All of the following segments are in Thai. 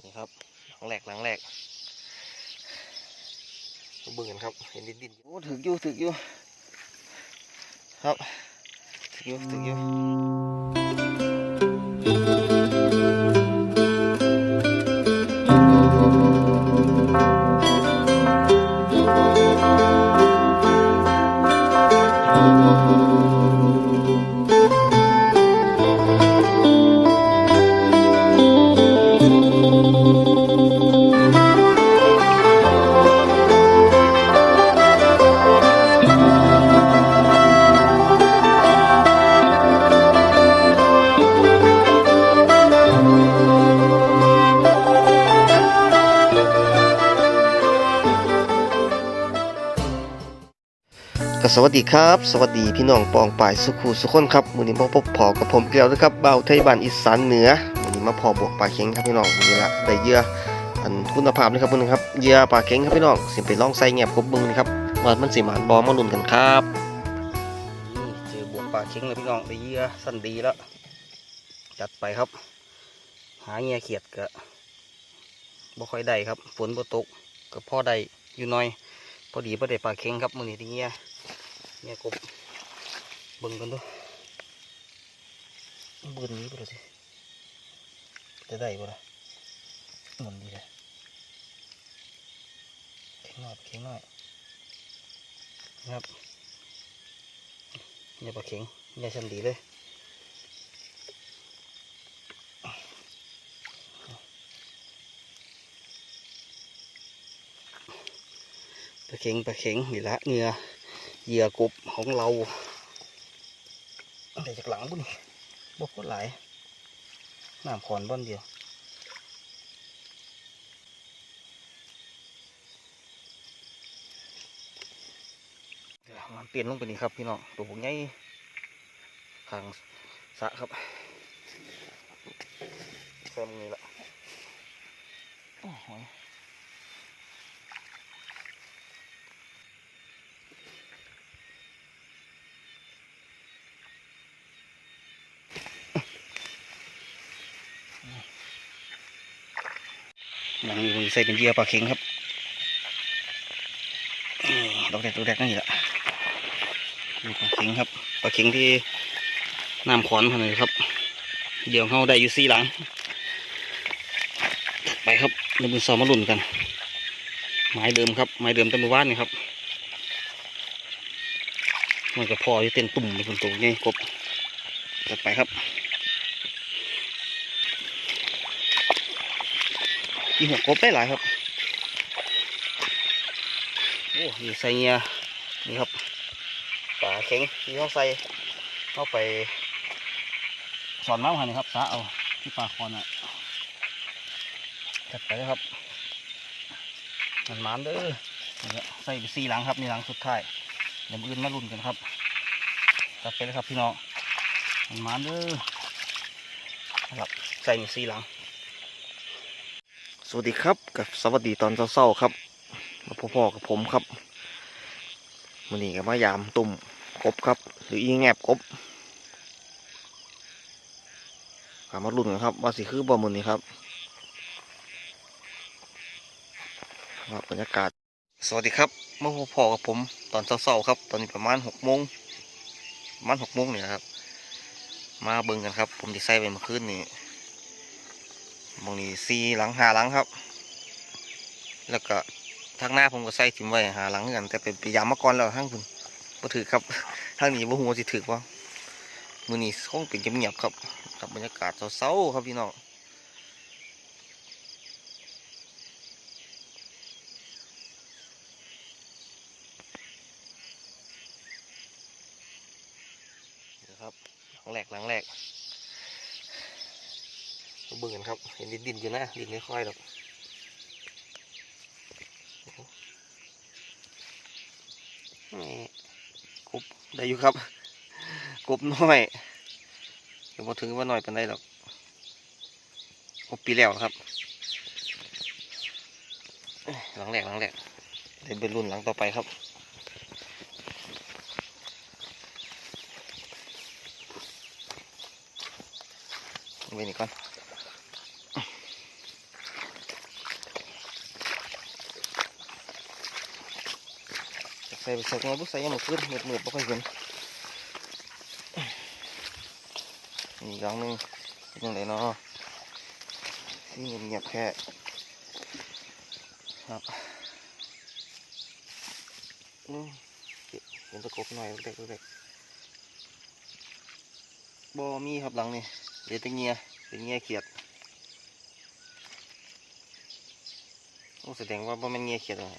นี่ครับหลังแรกหลังแรกเบิ่งกันครับเห็นดินดินโอ้ถึกอยู่ถึกอยู่ครับถึกอยู่ถึกอยู่ สวัสดีครับ สวัสดีพี่น้องปองป่ายสุขูสุขคนครับมื้อนี้มาพบพอกับผมเกลียวนะครับเบาไทยบ้านอีสานเหนือมื้อนี้มาพอบวกปลาเข็งครับพี่น้องมือนี้ละได้เหยื่ออันคุณภาพเลยครับมื้อนครับเหยื่อปลาเข็งครับพี่น้องสิไปล่องใส่แงบกบเบิ่งนะครับว่ามันสิหมานบ่มาลุ้นกันครับนี่เจอบวกปลาเข็งเลยพี่น้องได้เหยื่อสั้นดีแล้วจัดไปครับ หาเหยื่อเขียดก็บ่ค่อยได้ครับฝนบ่ตกก็พ่อได้อยู่หน่อย พอดีพอได้ปลาเข็งครับมื้อนี้ที่เหยื่ อเนี่ยกบเบิ่งกันดูเบิ่งนี้ไปเลยสิจะได้บ่ล่ะหมุนดีเลยเข็งหน่อยเข็งหน่อยนะครับเนี่ยปลาเข็งเนี่ยชันดีเลยปลาเข็งปลาเข็งนี่ละเหงื่อ เหยื่อกบของเราแต่จากหลังบุญบกหลายน้ำขอนบ้านเดียวเดี๋ยวมันเปลี่ยนลงไปนี่ครับพี่น้องตัวผมใหญ่ขางสะครับแซมนี่ละโอ้โหหลังนี้ใส่เป็นเยื่อปลาเข็งครับดอกแดกดอกแดกนั่นนี่แหละปลาเข็งครับปลาเข็งที่น้ำขอนพอเลยครับ เดี๋ยวเขาได้อยู่สี่หลัง ไปครับเดี๋ยวมือสอมาลุ่นกัน ไม้เดิมครับ ไม้เดิมแต่เมื่อวานนี่ครับมันก็พออยู่เต็นตุ่มเป็นคนโตนี่กบจัดไปครับ มีหัวกบได้หลายครับโอ้ยใส่เงียนี่ครับปลาเข็งที่เขาใส่เข้าไปสอนน้ำหันนี่ครับสาเอาที่ปลาคอนอะจัดไปเลยครับมันมันเด้อใส่ไปสี่หลังครับนี่หลังสุดท้ายเดี๋ยวมืออื่นมาลุ้นกันครับจัดไปเลยครับพี่น้องมันมันเด้อครับใส่นี่สี่หลัง สวัสดีครับกับสวัสดีตอนเช้าๆครับมาพ่อๆกับผมครับมันนี้กับมายามตุ่มกบครับ หรืออีแงบกบหามาลุ้นกันครับว่าสิคือบ่มือนี้ครับครับบรรยากาศ สวัสดีครับมาพ่อๆกับผมตอนเช้าๆครับ ตอนนี้ประมาณหกโมงประมาณหกโมงเนี่ยครับ มาเบิ่งกันครับ ผมจะใส่ไปเมื่อคืนนี้ มองนี้ซีหลังหาหลังครับ แล้วก็ทางหน้าผมก็ใส่ถิ่มไว้หาหลังกัน แต่เป็นพยายามมาก่อนแล้วทั้งคุณบ่ถือครับทางนี้บ่ฮู้ว่าสิถือบ่มื้อนี้คงเป็นเงียบๆครับกับบรรยากาศเศร้าๆครับพี่น้องเดี๋ยวครับหลังแรกหลังแรก เบิ่งกันครับ เห็นดินดินอยู่นะดินไม่ค่อยหรอกกบได้อยู่ครับกบน้อยเดี๋ยวมาถึงว่าน้อยเป็นได้หรอกกบปีแล้วครับหลังแรกหลังแรกเดี๋ยวเป็นรุ่นหลังต่อไปครับเอาไว้นี่ก่อน ส่ไปใส่ไงบุใส่ยังมันขึ้นมืดมืดบ่ค่อยเห็นนี่ลองนึงเป็นยังไงเนาะที่เงียบแค่ครับเห็นตะกบหน่อยเล็กเล็กบ่มีครับหลังนี่เดี๋ยวตะเงียเป็นเงียเขียดโอ้แสดงว่าบ่แม่นเงียเขียดอะไร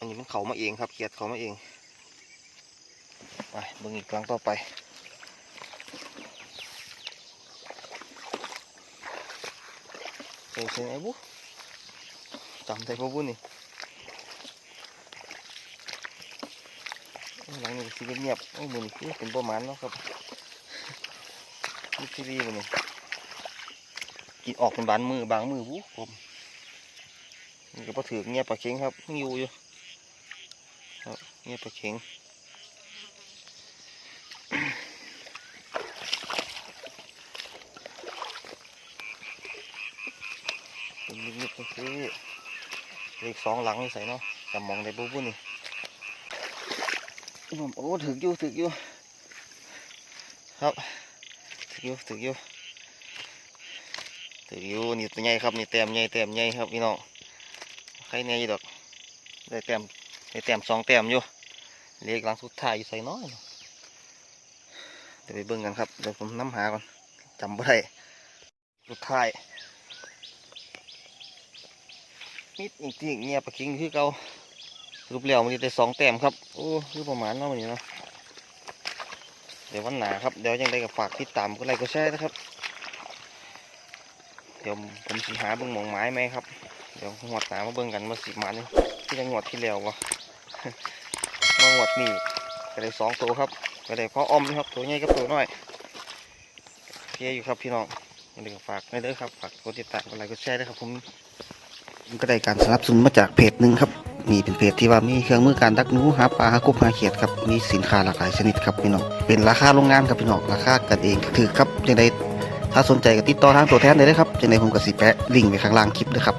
อันนี้มันเขามาเองครับเขียดเขามาเองไปเบิ่งอีกครั้งต่อไปเฮ้ยเฮ้ยไอ้บุ๊จำได้ปะบุนี่หลังนี้สีเงียบโอ้มือนี่เป็นประมาณเนาะครับนี่ทีวีมันนี่กินออกเป็นบานมือบางมือบุ๊ผมนี่ก็พอถือเงียบปลาเค็งครับอยู่อยู่ เงียบไปเข็งนิดๆก็คือเลขสองหลังนี่ใส่เนาะจำมองได้ปุ๊บปุ๊บนี่อืมโอ้ถึกอยู่ถึกอยู่ครับถึกอยู่ถึกอยู่ถึกอยู่นี่ตัวใหญ่ครับนี่แต้มใหญ่แต้มใหญ่ครับพี่น้องใครแน่อยู่ดอกได้แต้ม ไอแต้มสองแต้มอยู่เลขหลังสุดท้ายอยู่ใส่น้อยเดี๋ยวไปเบิ่งกันครับเดี๋ยวผมน้ำหาก่อนจำบ่ได้สุดท้ายมิดอีกทีเงียบปะคิงคือเก่าสรุปแล้วมันได้สองแต้มครับโอ้คือประมาณเนาะวันนี้เนาะเดี๋ยววันหนาครับเดี๋ยวยังได้กับฝากติดตามก็ไลค์ก็แชร์นะครับ เดี๋ยวผมสิหาเบิ่งหมองไม้ไหมครับ เดี๋ยวหวดหนามาเบิ่งกันว่าสิมานี่ที่จังหวดที่แล้ววะ มางวดนี่ก็ได้สองตัวครับก็ได้พออ้อมนะครับตัวใหญ่กับตัวน้อยเพียอยู่ครับพี่น้องอย่าลืมฝากไว้เด้อครับฝากกดติดตามกดไลค์กดแชร์ด้วยครับผมก็ได้การสนับสนุนมาจากเพจหนึ่งครับนี่เป็นเพจที่ว่ามีเครื่องมือการดักหนูหาปลาหากบหาเขียดครับมีสินค้าหลากหลายชนิดครับพี่น้องเป็นราคาโรงงานครับพี่น้องราคากันเองถือครับยังไงถ้าสนใจก็ติดต่อทางตัวแทนได้เลยครับยังไงผมก็สิแปะลิงก์ไว้ข้างล่างคลิปด้วยครับ